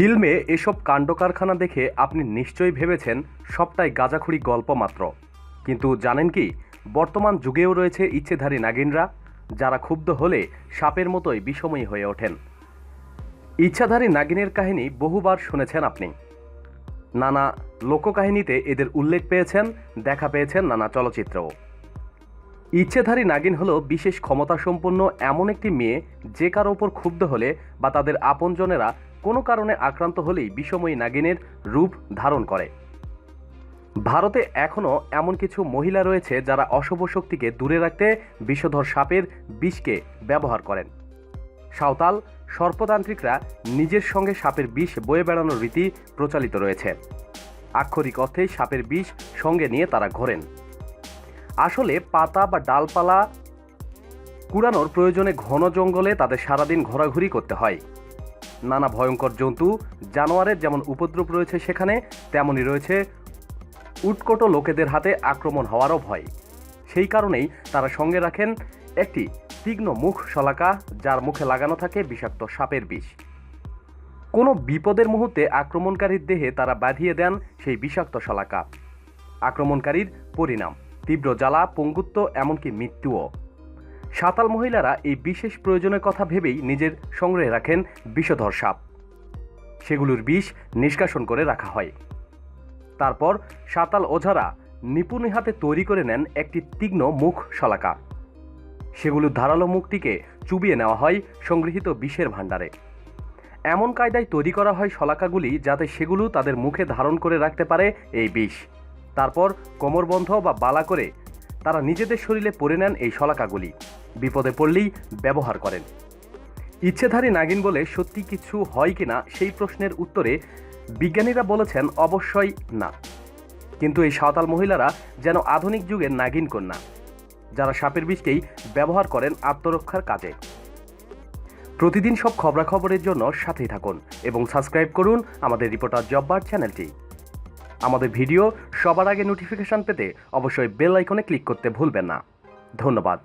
ফিল্মে এসব কাণ্ড কারখানা দেখে আপনি নিশ্চয়ই ভেবেছেন সবটাই গাঁজাখুরি গল্প মাত্র। কিন্তু জানেন কি, বর্তমান যুগেও রয়েছে ইচ্ছেধারী নাগিনরা, যারা ক্ষুব্ধ হলে সাপের মতোই বিষময়ী হয়ে ওঠেন। ইচ্ছাধারী নাগিনের কাহিনী বহুবার শুনেছেন আপনি। নানা লোককাহিনীতে এদের উল্লেখ পেয়েছেন, দেখা পেয়েছেন নানা চলচ্চিত্রেও। ইচ্ছেধারী নাগিন হলো বিশেষ ক্ষমতাসম্পন্ন এমন একটি মেয়ে যে কারও ওপর ক্ষুব্ধ হলে বা তাদের আপনজনেরা কোনো কারণে আক্রান্ত হলেই বিষময়ী নাগিনের রূপ ধারণ করে। ভারতে এখনও এমন কিছু মহিলা রয়েছে যারা অশুভ শক্তিকে দূরে রাখতে বিষধর সাপের বিষকে ব্যবহার করেন। সাঁওতাল সর্পতান্ত্রিকরা নিজের সঙ্গে সাপের বিষ বয়ে বেড়ানোর রীতি প্রচলিত রয়েছে। আক্ষরিক অর্থেই সাপের বিষ সঙ্গে নিয়ে তারা ঘোরেন। আসলে পাতা বা ডালপালা কুড়ানোর প্রয়োজনে ঘন জঙ্গলে তাদের সারাদিন ঘোরাঘুরি করতে হয়। নানা ভয়ঙ্কর জন্তু, জানোয়ারের যেমন উপদ্রব রয়েছে সেখানে, তেমনই রয়েছে উটকোটো লোকেদের হাতে আক্রমণ হওয়ারও ভয়। সেই কারণেই তারা সঙ্গে রাখেন একটি তীক্ষ্ণ মুখ শলাকা, যার মুখে লাগানো থাকে বিষাক্ত সাপের বিষ। কোনো বিপদের মুহূর্তে আক্রমণকারীর দেহে তারা বাঁধিয়ে দেন সেই বিষাক্ত শলাকা। আক্রমণকারীর পরিণাম, তীব্র জ্বালা, পঙ্গুত্ব, এমনকি মৃত্যুও। সাঁতাল মহিলারা এই বিশেষ প্রয়োজনের কথা ভেবেই নিজের সংগ্রহে রাখেন বিষধর সাপ। সেগুলোর বিষ নিষ্কাশন করে রাখা হয়। তারপর সাঁতাল ওঝারা নিপুণী হাতে তৈরি করে নেন একটি তীক্ষ্ণ মুখ শলাকা সেগুলোর ধারালো মুখটিকে চুবিয়ে নেওয়া হয় সংগৃহীত বিষের ভাণ্ডারে। এমন কায়দায় তৈরি করা হয় শলাকাগুলি যাতে সেগুলো তাদের মুখে ধারণ করে রাখতে পারে এই বিষ। তারপর কোমরবন্ধ বা বালা করে তারা নিজেদের শরীরে পরে নেন এই শলাকাগুলি। বিপদে পড়লেই ব্যবহার করেন। ইচ্ছেধারী নাগিন বলে সত্যি কিছু হয় কিনা সেই প্রশ্নের উত্তরে বিজ্ঞানীরা বলেছেন, অবশ্যই না। কিন্তু এই সাঁওতাল মহিলারা যেন আধুনিক যুগের নাগিন কন্যা, যারা সাপের বিষকেই ব্যবহার করেন আত্মরক্ষার কাজে। প্রতিদিন সব খবরাখবরের জন্য সাথেই থাকুন এবং সাবস্ক্রাইব করুন আমাদের রিপোর্টার জব্বার চ্যানেলটি। আমাদের ভিডিও সবার আগে নোটিফিকেশান পেতে অবশ্যই বেল আইকনে ক্লিক করতে ভুলবেন না। ধন্যবাদ।